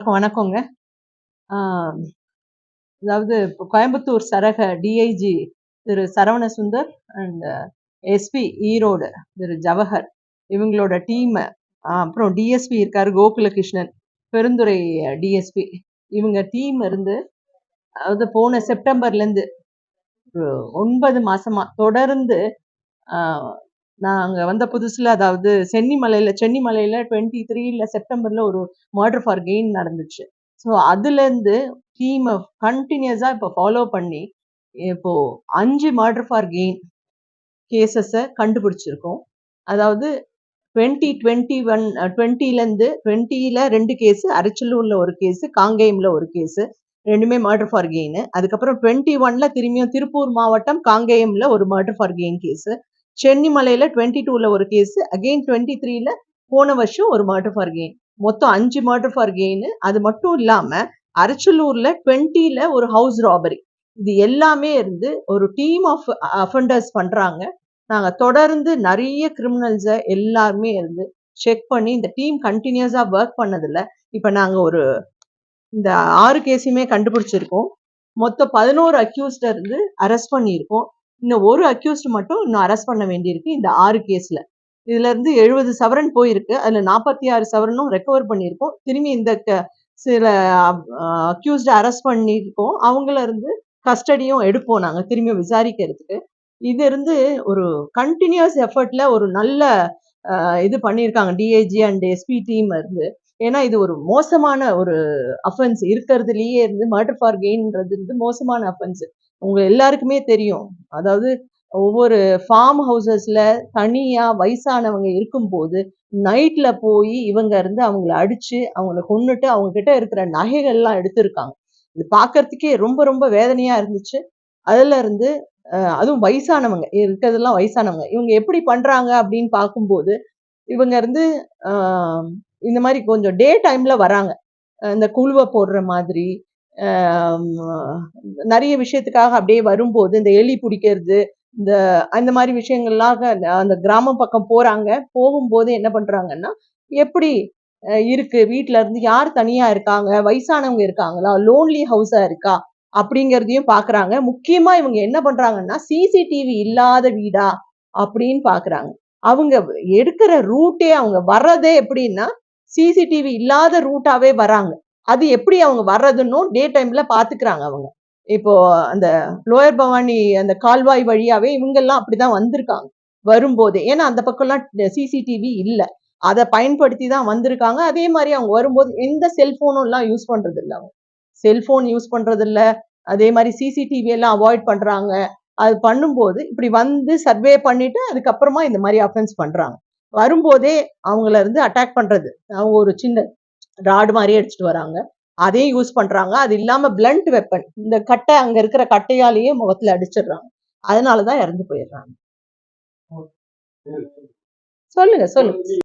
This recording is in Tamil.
வணக்கங்க. அதாவது இப்போ கோயம்புத்தூர் சரக DIG Thiru Saravana Sundar and SP Erode திரு ஜவஹர் இவங்களோட டீமை அப்புறம் டிஎஸ்பி இருக்கார் கோகுலகிருஷ்ணன் பெருந்துறை டிஎஸ்பி இவங்க டீம் இருந்து அதாவது போன செப்டம்பர்லேருந்து ஒன்பது மாசமா தொடர்ந்து நாங்கள் வந்த புதுசில் அதாவது சென்னிமலையில் சென்னிமலையில் டுவெண்ட்டி த்ரீல செப்டம்பரில் ஒரு மர்டர் ஃபார் கெயின் நடந்துச்சு. ஸோ அதுலேருந்து டீமை கண்டினியூஸாக இப்போ ஃபாலோ பண்ணி இப்போது அஞ்சு மர்டர் ஃபார் கெயின் கேசஸை கண்டுபிடிச்சிருக்கோம். அதாவது டுவெண்ட்டி டுவெண்ட்டி ஒன் டுவெண்ட்டிலேருந்து டுவெண்ட்டியில் ரெண்டு கேஸு அரிச்சலூரில் ஒரு கேஸு காங்கேயமில் ஒரு கேஸு ரெண்டுமே மர்டர் ஃபார் கெயின் அதுக்கப்புறம் டுவெண்ட்டி ஒன்ல திரும்பியும் திருப்பூர் மாவட்டம் காங்கேயம்ல ஒரு மர்டர் ஃபார் கெயின் கேஸு சென்னிமலையில் டுவெண்ட்டி டூவில் ஒரு கேஸ் அகெயின் டுவெண்ட்டி த்ரீல போன வருஷம் ஒரு மர்டர் ஃபார் கெயின் மொத்தம் அஞ்சு மர்டர் ஃபார் கெயின் அது மட்டும் இல்லாமல் அரச்சலூரில் டுவெண்ட்டியில் ஒரு ஹவுஸ் ராபரி இது எல்லாமே இருந்து ஒரு டீம் ஆஃப் அஃபண்டர்ஸ் பண்ணுறாங்க நாங்கள் தொடர்ந்து நிறைய கிரிமினல்ஸை எல்லாருமே இருந்து செக் பண்ணி இந்த டீம் கண்டினியூஸாக ஒர்க் பண்ணதில் இப்போ நாங்கள் ஒரு இந்த ஆறு கேஸையுமே கண்டுபிடிச்சிருக்கோம். மொத்தம் பதினோரு அக்யூஸ்ட இருந்து அரெஸ்ட் பண்ணியிருக்கோம். இன்னும் ஒரு அக்யூஸ்ட் மட்டும் இன்னும் அரெஸ்ட் பண்ண வேண்டியிருக்கு இந்த ஆறு கேஸ்ல இதுல இருந்து எழுபது சவரன் போயிருக்கு. அதுல நாற்பத்தி ஆறு சவரனும் ரெக்கவர் பண்ணியிருக்கோம். திரும்பி இந்த சில அக்யூஸ்ட அரெஸ்ட் பண்ணியிருக்கோம். அவங்கள இருந்து கஸ்டடியும் எடுப்போம் நாங்கள் திரும்பி விசாரிக்கிறதுக்கு. இது இருந்து ஒரு கண்டினியூஸ் எஃபர்ட்ல ஒரு நல்ல இது பண்ணியிருக்காங்க. டிஐஜி அண்ட் எஸ்பி டீம் இருந்து. ஏன்னா இது ஒரு மோசமான ஒரு அஃபென்ஸ் இருக்கிறதுலயே இருந்து மர்டர் ஃபார் கெயின்ன்றது வந்து மோசமான அஃபென்ஸ் உங்க எல்லாருக்குமே தெரியும். அதாவது ஒவ்வொரு ஃபார்ம் ஹவுசஸ்ல தனியா வயசானவங்க இருக்கும்போது நைட்ல போய் இவங்க இருந்து அவங்கள அடிச்சு அவங்கள கொண்டுட்டு அவங்க கிட்ட இருக்கிற நகைகள்லாம் எடுத்திருக்காங்க. இது பார்க்கறதுக்கே ரொம்ப ரொம்ப வேதனையா இருந்துச்சு. அதுல இருந்து அதுவும் வயசானவங்க இருக்கிறதெல்லாம் வயசானவங்க. இவங்க எப்படி பண்றாங்க அப்படின்னு பார்க்கும்போது இவங்க இருந்து இந்த மாதிரி கொஞ்சம் டே டைம்ல வராங்க. இந்த குழுவை போடுற மாதிரி நிறைய விஷயத்துக்காக அப்படியே வரும்போது இந்த எலி பிடிக்கிறது இந்த அந்த மாதிரி விஷயங்கள்லாம் அந்த கிராமம் பக்கம் போறாங்க. போகும்போது என்ன பண்றாங்கன்னா எப்படி இருக்கு? வீட்டுல இருந்து யார் தனியா இருக்காங்க? வயசானவங்க இருக்காங்களா? லோன்லி ஹவுஸா இருக்கா? அப்படிங்கிறதையும் பாக்குறாங்க. முக்கியமா இவங்க என்ன பண்றாங்கன்னா சிசிடிவி இல்லாத வீடா அப்படின்னு பாக்குறாங்க. அவங்க எடுக்கிற ரூட்டே அவங்க வர்றதே எப்படின்னா சிசிடிவி இல்லாத ரூட்டாவே வராங்க. அது எப்படி அவங்க வர்றதுன்னு டே டைம்ல பாத்துக்கிறாங்க அவங்க. இப்போ அந்த லோயர் பவானி அந்த கால்வாய் வழியாவே இவங்கெல்லாம் அப்படிதான் வந்திருக்காங்க. வரும்போதே. ஏன்னா அந்த பக்கம்லாம் சிசிடிவி இல்லை. அதை பயன்படுத்தி தான் வந்திருக்காங்க. அதே மாதிரி அவங்க வரும்போது எந்த செல்போனும் எல்லாம் யூஸ் பண்றது இல்லை அவங்க. செல்போன் யூஸ் பண்றது இல்லை அதே மாதிரி சிசிடிவி எல்லாம் அவாய்ட் பண்றாங்க. அது பண்ணும்போது இப்படி வந்து சர்வே பண்ணிட்டு அதுக்கப்புறமா இந்த மாதிரி அஃபென்ஸ் பண்றாங்க. வரும்போதே அவங்கள இருந்து அட்டாக் பண்றது. அவங்க ஒரு சின்ன ராடு மாதிரி அடிச்சுட்டு வராங்க. அதையும் யூஸ் பண்றாங்க. அது இல்லாம பிளண்ட் வெப்பன் இந்த கட்டை அங்க இருக்கிற கட்டையாலேயே முகத்துல அடிச்சிடுறாங்க. அதனாலதான் இறந்து போயிடுறாங்க. சொல்லுங்க சொல்லுங்க.